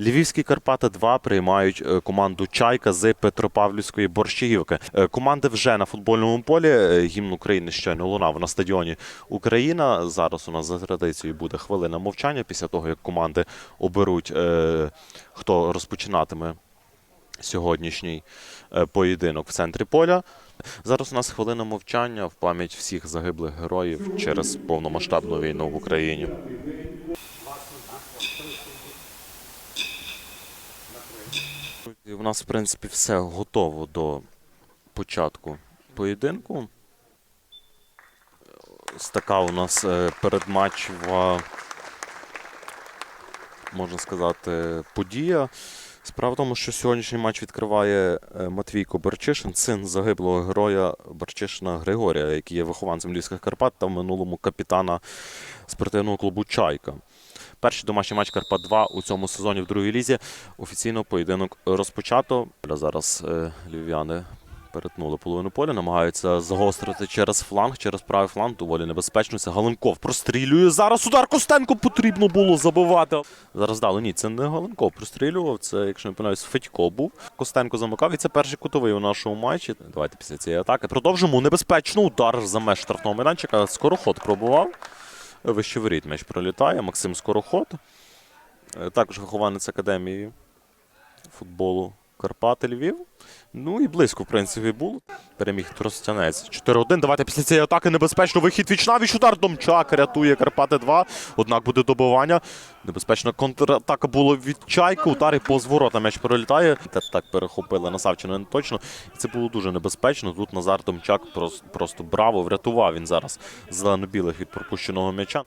Львівські Карпати 2 приймають е, команду Чайка з Петропавлівської Борщагівки. Е, Команди вже на футбольному полі. Е, Гімн України щойно лунав на стадіоні Україна. Зараз у нас за традицією буде хвилина мовчання після того, як команди оберуть, хто розпочинатиме сьогоднішній поєдинок в центрі поля. Зараз у нас хвилина мовчання в пам'ять всіх загиблих героїв через повномасштабну війну в Україні. І У нас, в принципі, все готово до початку поєдинку. Ось така у нас е, передматчева, можна сказати, подія. Справа в тому, що сьогоднішній матч відкриває е, Матвійко Барчишин, син загиблого героя Барчишина Григорія, який є вихованцем Львівських Карпат та в минулому капітана спортивного клубу Чайка. Перший домашній матч Карпат 2 у цьому сезоні в другій лізі. Офіційно поєдинок розпочато. Зараз е, львів'яни перетнули половину поля, намагаються загострити через фланг, через правий фланг. Доволі небезпечно. Це Галенков прострілює. Зараз удар Костенко потрібно було забивати. Зараз дали. Ні, це не Галенков прострілював. Це, якщо не помиляюсь, Федько був. Костенко замикав. І це перший кутовий у нашому матчі. Давайте після цієї атаки продовжимо. Небезпечно удар за меж штрафного майданчика. Скороход пробував. Вище воріт м'яч пролітає. Максим Скороход. Е, Також вихованець академії футболу Карпати Львів. Ну і близько, в принципі, був. Переміг Тростянець. 4-1. Давайте після цієї атаки небезпечно вихід вічнавіч удар. Домчак рятує Карпати 2. Однак буде добивання. Небезпечна контратака була від Чайки. Удар і повз ворота м'яч пролітає. Та так перехопили на Савчина не точно. І це було дуже небезпечно. Тут Назар Домчак прос- просто браво врятував він зараз зелено-білих від пропущеного м'яча.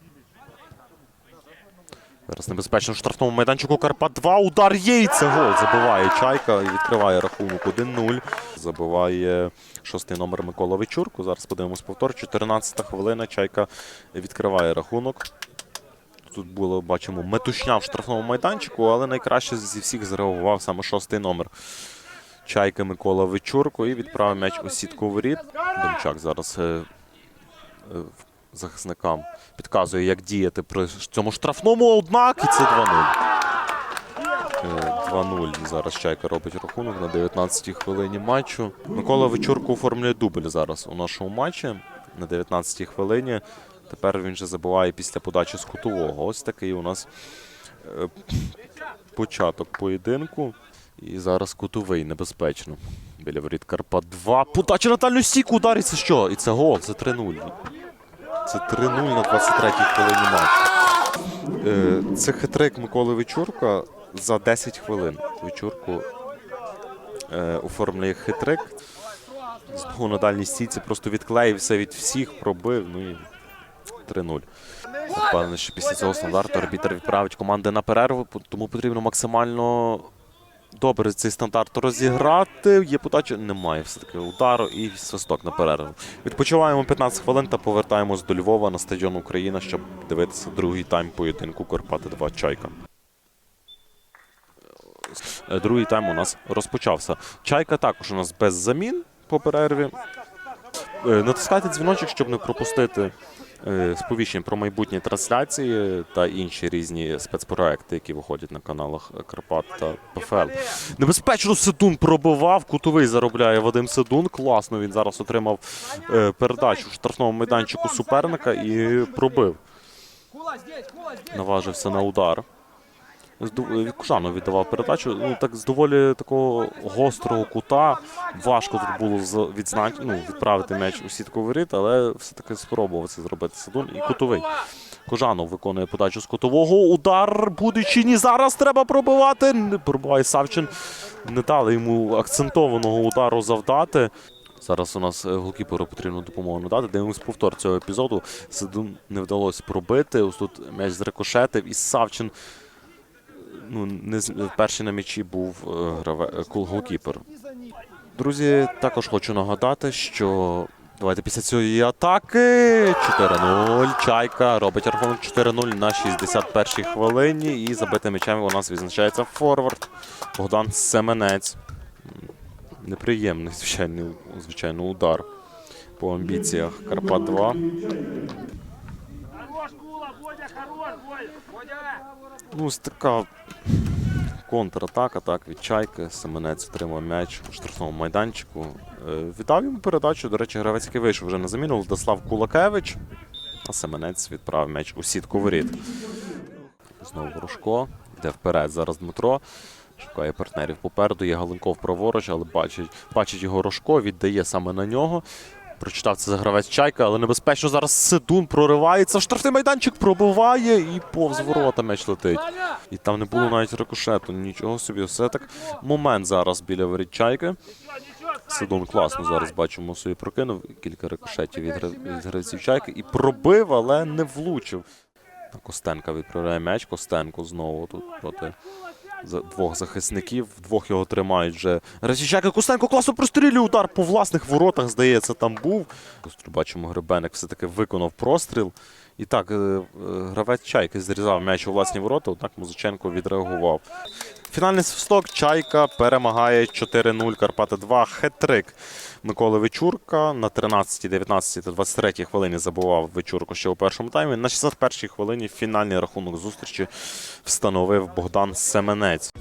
Зараз небезпечно в штрафному майданчику Карпат 2. Удар є і це гол. Забиває Чайка і відкриває рахунок 1-0. Забиває шостий номер Микола Вечурко. Зараз подивимось повтор. 14 хвилина. Чайка відкриває рахунок. Тут було, бачимо, метушня в штрафному майданчику, але найкраще зі всіх зреагував саме шостий номер. Чайка Микола Вечурко і відправив м'яч у сітку воріт. Домчак зараз е, е, захисникам підказує, як діяти при цьому штрафному, однак і це 2-0. Е, 2-0 зараз Чайка робить рахунок на 19-й хвилині матчу. Микола Вечурко оформлює дубль зараз у нашому матчі на 19-й хвилині. Тепер він же забиває після подачі з кутового. Ось такий у нас е, початок поєдинку. І зараз кутовий небезпечно. Біля воріт Карпат 2. Подача на дальню стійку ударить. Це що? І це гол, це 3-0. Це 3-0 на 23-й хвилині матчу. Е, Це хитрик Миколи Вечурка за 10 хвилин. Вечурку е, оформлює хитрик. Знову на дальній стійці просто відклеївся від всіх, пробив. Ну і 3-0. Впевнений, що після цього стандарту арбітр відправить команди на перерву, тому потрібно максимально добре цей стандарт розіграти. Є подача, немає все-таки удару і свисток на перерву. Відпочиваємо 15 хвилин та повертаємось до Львова на стадіон Україна, щоб дивитися другий тайм поєдинку Карпати 2 Чайка. Е, Другий тайм у нас розпочався. Чайка також у нас без замін по перерві. Е, Натискайте дзвіночок, щоб не пропустити сповіщень про майбутні трансляції та інші різні спецпроекти, які виходять на каналах Карпат та ПФЛ. Небезпечно Седун пробивав. Кутовий заробляє Вадим Седун. Класно він зараз отримав е, передачу в штрафному майданчику суперника і пробив. Наважився на удар. Е, віддавав передачу. Ну так з доволі такого гострого кута. Важко тут було відзнач... ну, відправити м'яч у сітку воріт, але все-таки спробував це зробити Садун і кутовий. Кожанов виконує подачу з кутового. Удар буде чи ні. Зараз треба пробивати. Не пробиває Савчин. Не дали йому акцентованого удару завдати. Зараз у нас е, голкіперу потрібно допомогу надати. Дивимось повтор цього епізоду. Сидун не вдалося пробити. Ось тут м'яч зрикошетив і Савчин ну, не перший на м'ячі був е, граве, е, голкіпер. Друзі, також хочу нагадати, що давайте після цієї атаки 4-0. Чайка робить рахунок 4-0 на 61-й хвилині. І забитим м'ячем у нас відзначається форвард Богдан Семенець. Неприємний, звичайно, звичайно, удар по амбіціях Карпат 2. Ну, така контратака, так, від чайки. Семенець отримав м'яч у штрафному майданчику. Е, Віддав йому передачу. До речі, гравець, який вийшов вже на заміну, Владислав Кулакевич. А Семенець відправив м'яч у сітку воріт. Знову Ворожко. Йде вперед зараз Дмитро. Шукає партнерів попереду. Є Галенков праворуч, але бачить, бачить його Рожко, віддає саме на нього. Прочитав це за гравець Чайка, але небезпечно зараз Сидун проривається. в Штрафний майданчик пробиває і повз ворота м'яч летить. І там не було навіть рикошету. Нічого собі. Все так момент зараз біля воріт Чайки. Сидун класно зараз бачимо собі прокинув. Кілька рикошетів від, від гравців Чайки і пробив, але не влучив. Костенка відправляє м'яч. Костенко знову тут проти двох захисників. Двох його тримають вже. Разіщак і Кустенко класно прострілює удар по власних воротах, здається, там був. Бачимо, Гребенек все-таки виконав простріл. І так, е, е, гравець Чайки зрізав м'яч у власні ворота, однак Музиченко відреагував. Фінальний свисток Чайка перемагає 4-0 Карпати 2. Хет-трик Миколи Вечурка на 13, 19 та 23 хвилині забував Вечурку ще у першому таймі. На 61 хвилині фінальний рахунок зустрічі встановив Богдан Семенець.